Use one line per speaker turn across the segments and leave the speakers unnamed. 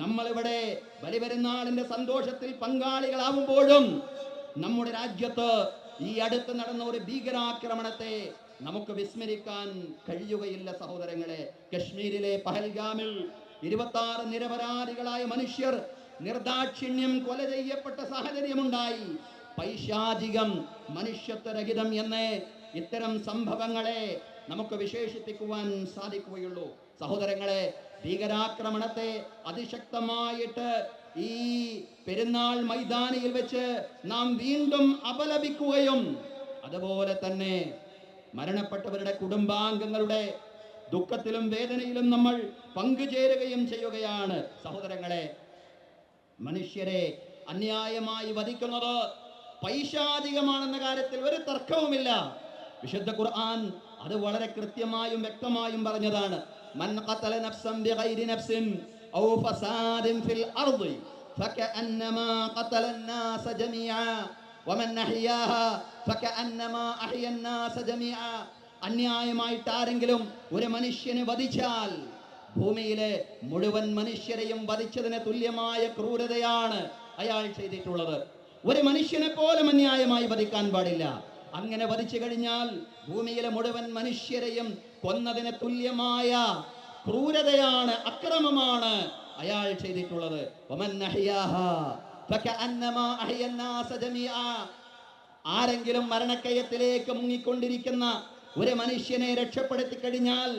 നമ്മളിവിടെ ബലിപെരുന്നാളിന്റെ സന്തോഷത്തിൽ പങ്കാളികളാവുമ്പോഴും നമ്മുടെ രാജ്യത്ത് ഈ അടുത്ത് നടന്ന ഒരു ഭീകരാക്രമണത്തെ നമുക്ക് വിസ്മരിക്കാൻ കഴിയുകയില്ല സഹോദരങ്ങളെ. കശ്മീരിലെ പഹൽഗാമിൽ ഇരുപത്തി നിരപരാധികളായ മനുഷ്യർ നിർദാക്ഷിണ്യം കൊല ചെയ്യപ്പെട്ട സാഹചര്യമുണ്ടായി. പൈശാചികം മനുഷ്യത്വരഹിതം എന്ന് ഇത്തരം സംഭവങ്ങളെ നമുക്ക് വിശേഷിപ്പിക്കുവാൻ സാധിക്കുകയുള്ളൂ. സഹോദരങ്ങളെ ഭീകരാക്രമണത്തെ അതിശക്തമായിട്ട് ഈ പെരുന്നാൾ മൈതാനിയിൽ വെച്ച് നാം വീണ്ടും അപലപിക്കുകയും അതുപോലെ തന്നെ മരണപ്പെട്ടവരുടെ കുടുംബാംഗങ്ങളുടെ ദുഃഖത്തിലും വേദനയിലും നമ്മൾ പങ്കുചേരുകയും ചെയ്യുകയാണ്. സഹോദരങ്ങളെ മനുഷ്യരെ അന്യായമായി വധിക്കുന്നത് പൈശാചികമാണെന്ന കാര്യത്തിൽ ഒരു തർക്കവുമില്ല. വിശുദ്ധ ഖുർആൻ അത് വളരെ കൃത്യമായും വ്യക്തമായും പറഞ്ഞതാണ്. മൻ ഖതല നഫ്സൻ ബിഗൈരി നഫ്സിൻ ഔ ഫസാദിൻ ഫിൽ അർദി ഫകഅന്നമാ ഖതല الناس ജമീഅ വമൻ അഹ്യാഹാ ഫകഅന്നമാ അഹ്യ الناس ജമീഅ അന്യായമായിട്ട് ആരെങ്കിലും ഒരു മനുഷ്യനെ വധിച്ചാൽ ഭൂമിയിലെ മുഴുവൻ മനുഷ്യരെയും വധിച്ചതിന് തുല്യമായ ക്രൂരതയാണ് അയാൾ ചെയ്തിട്ടുള്ളത് ഒരു മനുഷ്യനെ പോലും അന്യായമായി വധിക്കാൻ പാടില്ല അങ്ങനെ വധിച്ചു കഴിഞ്ഞാൽ ഭൂമിയിലെ മുഴുവൻ മനുഷ്യരെയും കൊന്നതിന് തുല്യമായ ക്രൂരതയാണ് അക്രമമാണ് അയാൾ ചെയ്തിട്ടുള്ളത്. ആരെങ്കിലും മരണക്കയത്തിലേക്ക് മുങ്ങിക്കൊണ്ടിരിക്കുന്ന ഒരു മനുഷ്യനെ രക്ഷപ്പെടുത്തി കഴിഞ്ഞാൽ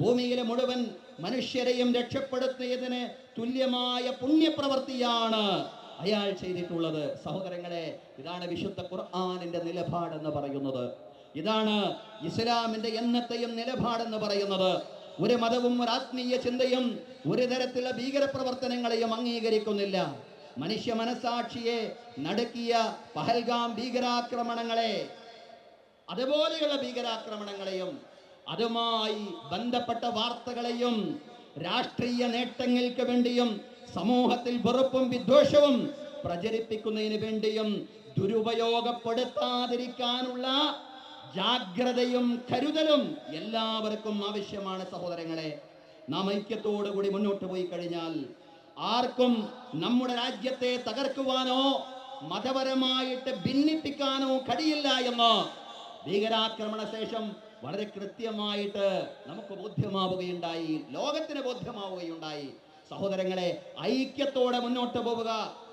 ഭൂമിയിലെ മുഴുവൻ മനുഷ്യരെയും രക്ഷപ്പെടുത്തിയതിന് തുല്യമായ പുണ്യപ്രവൃത്തിയാണ് അയാൾ ചെയ്തിട്ടുള്ളത്. സഹോദരങ്ങളെ ഇതാണ് വിശുദ്ധ ഖുർആാനിന്റെ നിലപാടെന്ന് പറയുന്നത്. ഇതാണ് ഇസ്ലാമിന്റെ എന്നത്തെയും നിലപാടെന്ന് പറയുന്നത്. ഒരു മതവും ഒരു ആത്മീയ ചിന്തയും ഒരു തരത്തിലുള്ള ഭീകര പ്രവർത്തനങ്ങളെയും അംഗീകരിക്കുന്നില്ല. മനുഷ്യ മനസാക്ഷിയെ നടക്കിയ പഹൽഗാം ഭീകരാക്രമണങ്ങളെ അതുപോലെയുള്ള ഭീകരാക്രമണങ്ങളെയും അതുമായി ബന്ധപ്പെട്ട വാർത്തകളെയും രാഷ്ട്രീയ നേട്ടങ്ങൾക്ക് വേണ്ടിയും സമൂഹത്തിൽ വെറുപ്പും വിദ്വേഷവും പ്രചരിപ്പിക്കുന്നതിന് വേണ്ടിയും ദുരുപയോഗപ്പെടുത്താതിരിക്കാനുള്ള ജാഗ്രതയും കരുതലും എല്ലാവർക്കും ആവശ്യമാണ് സഹോദരങ്ങളെ. നാം ഐക്യത്തോടു കൂടി മുന്നോട്ട് പോയി കഴിഞ്ഞാൽ ആർക്കും നമ്മുടെ രാജ്യത്തെ തകർക്കുവാനോ മതപരമായിട്ട് ഭിന്നിപ്പിക്കാനോ കഴിയില്ല എന്ന് ഭീകരാക്രമണ ശേഷം വളരെ കൃത്യമായിട്ട് നമുക്ക് ബോധ്യമാവുകയുണ്ടായി ലോകത്തിന് ബോധ്യമാവുകയുണ്ടായി. സഹോദരങ്ങളെ ഐക്യത്തോടെ മുന്നോട്ട് പോവുക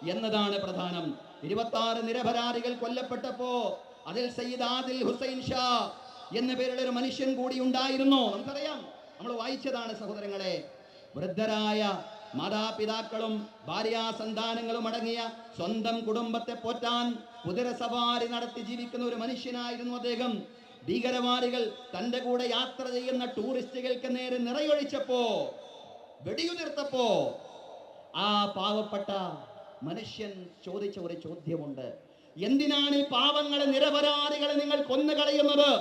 എന്നതാണ് പ്രധാനം. ഇരുപത്തി നിരപരാധികൾ കൊല്ലപ്പെട്ടപ്പോ അതിൽ സയ്യിദ് ആദിൽ ഹുസൈൻ ഷാ എന്ന പേരുള്ള ഒരു മനുഷ്യൻ കൂടി ഉണ്ടായിരുന്നു. നമുക്കറിയാം. നമ്മൾ വായിച്ചതാണ് സഹോദരങ്ങളെ. വൃദ്ധരായ മാതാപിതാക്കളും ഭാര്യാസന്താനങ്ങളും അടങ്ങിയ സ്വന്തം കുടുംബത്തെ പോറ്റാൻ കുതിര സവാരി നടത്തി ജീവിക്കുന്ന ഒരു മനുഷ്യനായിരുന്നു അദ്ദേഹം. ഭീകരവാദികൾ തന്റെ കൂടെ യാത്ര ചെയ്യുന്ന ടൂറിസ്റ്റുകൾക്ക് നേരെ നിറയൊഴിച്ചപ്പോ വെടിയുതിർത്തപ്പോ ആ പാവപ്പെട്ട മനുഷ്യൻ ചോദിച്ച ഒരു ചോദ്യമുണ്ട്. എന്തിനാണ് ഈ പാവങ്ങളെ നിരപരാധികളെ നിങ്ങൾ കൊന്നുകളയുന്നത്?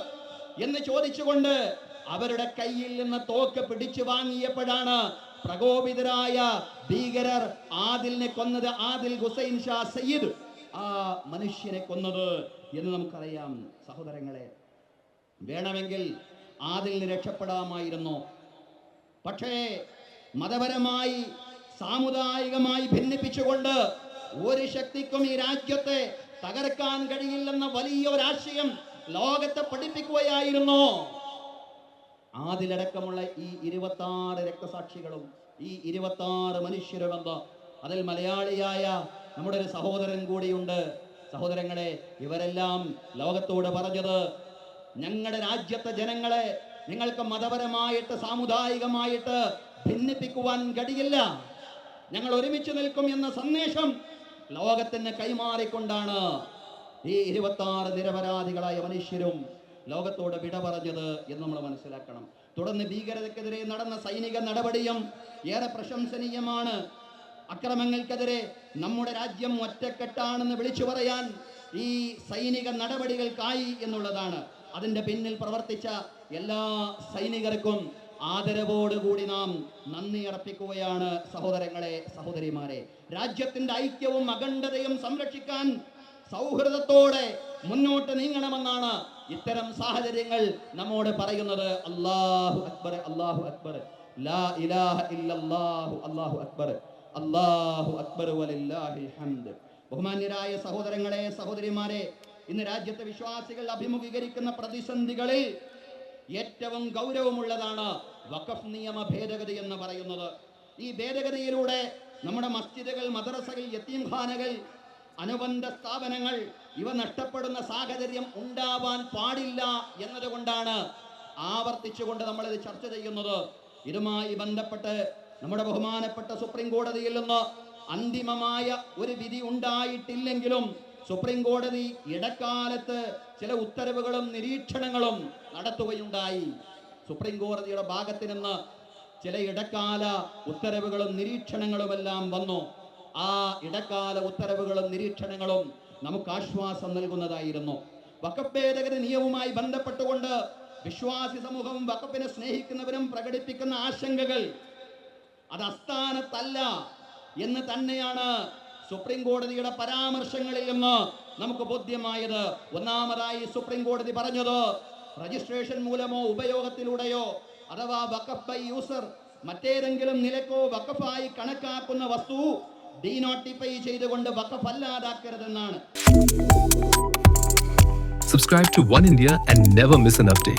എന്ന് ചോദിച്ചുകൊണ്ട് അവരുടെ കയ്യിൽ നിന്ന് തോക്ക് പിടിച്ചു വാങ്ങിയപ്പോഴാണ് പ്രകോപിതരായ ഭീകരർ ആദിലിനെ കൊന്നത് ആദിൽ ഹുസൈൻ ഷാ സയ്യിദ്. ആ മനുഷ്യനെ കൊന്നത് എന്ന് നമുക്കറിയാം. സഹോദരങ്ങളെ വേണമെങ്കിൽ ആദിലിന് രക്ഷപ്പെടാമായിരുന്നു. പക്ഷേ മതപരമായി സാമുദായികമായി ഭിന്നിപ്പിച്ചുകൊണ്ട് ഒരു ശക്തിക്കും ഈ രാജ്യത്തെ തകർക്കാൻ കഴിയില്ലെന്ന വലിയ ഒരാശയം ലോകത്തെ പഠിപ്പിക്കുകയായിരുന്നു. ആദിലടക്കമുള്ള ഈ ഇരുപത്തി ആറ് രക്തസാക്ഷികളും ഈ ഇരുപത്തി ആറ് മനുഷ്യരുമെന്ന് അതിൽ മലയാളിയായ നമ്മുടെ ഒരു സഹോദരൻ കൂടിയുണ്ട്. സഹോദരങ്ങളെ ഇവരെല്ലാം ലോകത്തോട് പറഞ്ഞത് ഞങ്ങളുടെ രാജ്യത്തെ ജനങ്ങളെ നിങ്ങൾക്ക് മതപരമായിട്ട് സാമുദായികമായിട്ട് ഭിന്നിപ്പിക്കുവാൻ കഴിയില്ല. ഞങ്ങൾ ഒരുമിച്ച് നിൽക്കും എന്ന സന്ദേശം ലോകത്തിന് കൈമാറിക്കൊണ്ടാണ് ഈ ഇരുപത്തി ആറ് നിരപരാധികളായ മനുഷ്യരും ലോകത്തോട് വിട പറഞ്ഞത് എന്ന് നമ്മൾ മനസ്സിലാക്കണം. തുടർന്ന് ഭീകരതക്കെതിരെ നടന്ന സൈനിക നടപടിയും ഏറെ പ്രശംസനീയമാണ്. അക്രമങ്ങൾക്കെതിരെ നമ്മുടെ രാജ്യം ഒറ്റക്കെട്ടാണെന്ന് വിളിച്ചു പറയാൻ ഈ സൈനിക നടപടികൾക്കായി എന്നുള്ളതാണ്. അതിന്റെ പിന്നിൽ പ്രവർത്തിച്ച എല്ലാ സൈനികർക്കും ആദരവോടുകൂടി നാം നന്ദി അർപ്പിക്കുകയാണ് സഹോദരങ്ങളെ സഹോദരിമാരെ. രാജ്യത്തിന്റെ ഐക്യവും അഖണ്ഡതയും സംരക്ഷിക്കാൻ സൗഹൃദത്തോടെ മുന്നോട്ട് നീങ്ങണമെന്നാണ് ഇത്തരം സാഹചര്യങ്ങൾ നമ്മോട് പറയുന്നത്. അല്ലാഹു അക്ബർ അല്ലാഹു അക്ബർ. ലാ ഇലാഹ ഇല്ലല്ലാഹു അല്ലാഹു അക്ബർ. അല്ലാഹു അക്ബർ വലില്ലാഹിൽ ഹംദ്. ബഹുമാന്യരായ സഹോദരങ്ങളെ സഹോദരിമാരെ ഇന്ന് രാജ്യത്തെ വിശ്വാസികൾ അഭിമുഖീകരിക്കുന്ന പ്രതിസന്ധികളിൽ ഏറ്റവും ഗൗരവമുള്ളതാണ് വഖഫ് നിയമ ഭേദഗതി എന്ന് പറയുന്നത്. ഈ ഭേദഗതിയിലൂടെ നമ്മുടെ മസ്ജിദുകൾ മദ്രസകൾ യത്തീംഖാനകൾ അനുബന്ധ സ്ഥാപനങ്ങൾ ഇവ നഷ്ടപ്പെടുന്ന സാഹചര്യം ഉണ്ടാവാൻ പാടില്ല എന്നതുകൊണ്ടാണ് ആവർത്തിച്ചുകൊണ്ട് നമ്മൾ ഇത് ചർച്ച ചെയ്യുന്നത്. ഇതുമായി ബന്ധപ്പെട്ട് നമ്മുടെ ബഹുമാനപ്പെട്ട സുപ്രീം കോടതിയിൽ നിന്ന് അന്തിമമായ ഒരു വിധി ഉണ്ടായിട്ടില്ലെങ്കിലും സുപ്രീം കോടതി ഇടക്കാലത്ത് ചില ഉത്തരവുകളും നിരീക്ഷണങ്ങളും നടത്തുകയുണ്ടായി. സുപ്രീം കോടതിയുടെ ഭാഗത്ത് നിന്ന് ചില ഇടക്കാല ഉത്തരവുകളും നിരീക്ഷണങ്ങളുമെല്ലാം വന്നു. ആ ഇടക്കാല ഉത്തരവുകളും നിരീക്ഷണങ്ങളും നമുക്ക് ആശ്വാസം നൽകുന്നതായിരുന്നു. വഖഫ് നിയമവുമായി ബന്ധപ്പെട്ടുകൊണ്ട് വിശ്വാസി സമൂഹവും വഖഫിനെ സ്നേഹിക്കുന്നവരും പ്രകടിപ്പിക്കുന്ന ആശങ്കകൾ അത് അസ്ഥാനത്തല്ല എന്ന് തന്നെയാണ് സുപ്രീം കോടതിയുടെ പരാമർശങ്ങളിൽ നിന്ന് നമുക്ക് ബോധ്യമായത് ഒന്നാമതായി സുപ്രീം കോടതി പറഞ്ഞത് രജിസ്ട്രേഷൻ മൂലമോ ഉപയോഗത്തിലൂടെയോ അഥവാ വഖഫ് ബൈ യൂസർ മറ്റേതെങ്കിലും നിലക്കോ വഖഫായി കണക്കാക്കുന്ന വസ്തു ഡീനോട്ടിഫൈ ചെയ്തുകൊണ്ട് വഖഫ് അല്ലാതാക്കരുതെന്നാണ്
Subscribe to One India and never miss an.